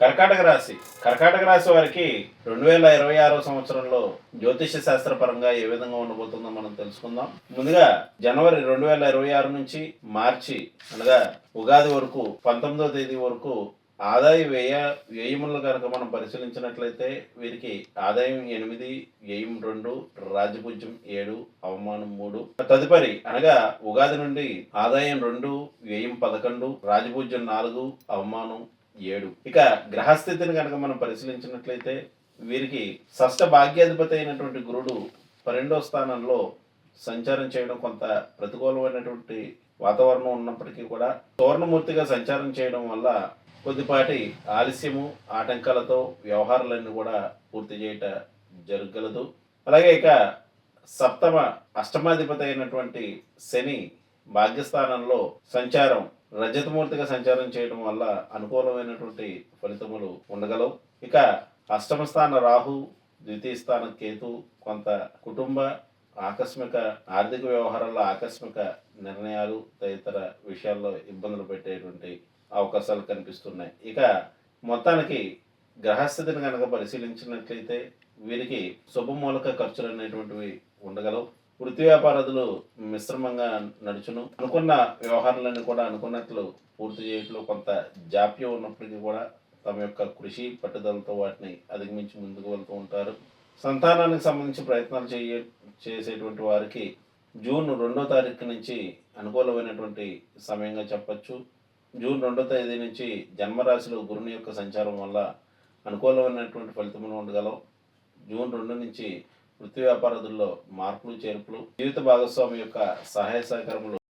కర్కాటక రాశి. కర్కాటక రాశి వారికి రెండు వేల ఇరవై ఆరో సంవత్సరంలో జ్యోతిష శాస్త్ర పరంగా ఏ విధంగా ఉండబోతుందో మనం తెలుసుకుందాం. ముందుగా జనవరి రెండు వేల ఇరవై ఆరు నుంచి మార్చి అనగా ఉగాది వరకు పంతొమ్మిదో తేదీ వరకు ఆదాయ వ్యయ వ్యయములను కనుక మనం పరిశీలించినట్లయితే వీరికి ఆదాయం ఎనిమిది వ్యయం రెండు రాజపూజ్యం ఏడు అవమానం మూడు. తదుపరి అనగా ఉగాది నుండి ఆదాయం రెండు వ్యయం పదకొండు రాజపూజ్యం నాలుగు అవమానం ఏడు. ఇక గ్రహస్థితిని కనుక మనం పరిశీలించినట్లయితే వీరికి షష్ట భాగ్యాధిపతి అయినటువంటి గురుడు పన్నెండో స్థానంలో సంచారం చేయడం కొంత ప్రతికూలమైనటువంటి వాతావరణం ఉన్నప్పటికీ కూడా సువర్ణమూర్తిగా సంచారం చేయడం వల్ల కొద్దిపాటి ఆలస్యము ఆటంకాలతో వ్యవహారాలన్నీ కూడా పూర్తి చేయట జరగలదు అలాగే ఇక సప్తమ అష్టమాధిపతి అయినటువంటి శని భాగ్యస్థానంలో సంచారం రజతమూర్తిగా సంచారం చేయడం వల్ల అనుకూలమైనటువంటి ఫలితములు ఉండగలవు. ఇక అష్టమ స్థాన రాహు ద్వితీయ స్థాన కేతు కొంత కుటుంబ ఆకస్మిక ఆర్థిక వ్యవహారాల్లో ఆకస్మిక నిర్ణయాలు తదితర విషయాల్లో ఇబ్బందులు పెట్టేటువంటి అవకాశాలు కనిపిస్తున్నాయి. ఇక మొత్తానికి గ్రహస్థితిని కనుక పరిశీలించినట్లయితే వీరికి శుభమూలక ఖర్చులు అనేటువంటివి ఉండగలవు. వృత్తి వ్యాపారాదులు మిశ్రమంగా నడుచును. అనుకున్న వ్యవహారాలన్నీ కూడా అనుకున్నట్లు పూర్తి చేయట్లో కొంత జాప్యం ఉన్నప్పటికీ కూడా తమ యొక్క కృషి పట్టుదలతో వాటిని అధిగమించి ముందుకు వెళ్తూ ఉంటారు. సంతానానికి సంబంధించి ప్రయత్నాలు చేయ చేసేటువంటి వారికి జూన్ రెండో తారీఖు నుంచి అనుకూలమైనటువంటి సమయంగా చెప్పచ్చు. జూన్ రెండో తేదీ నుంచి జన్మరాశిలో గురుని యొక్క సంచారం వల్ల అనుకూలమైనటువంటి ఫలితములు ఉండగలవు. జూన్ రెండు నుంచి వృత్తి వ్యాపారాదుల్లో మార్పులు చేర్పులు జీవిత భాగస్వామి యొక్క సహాయ సహకారములు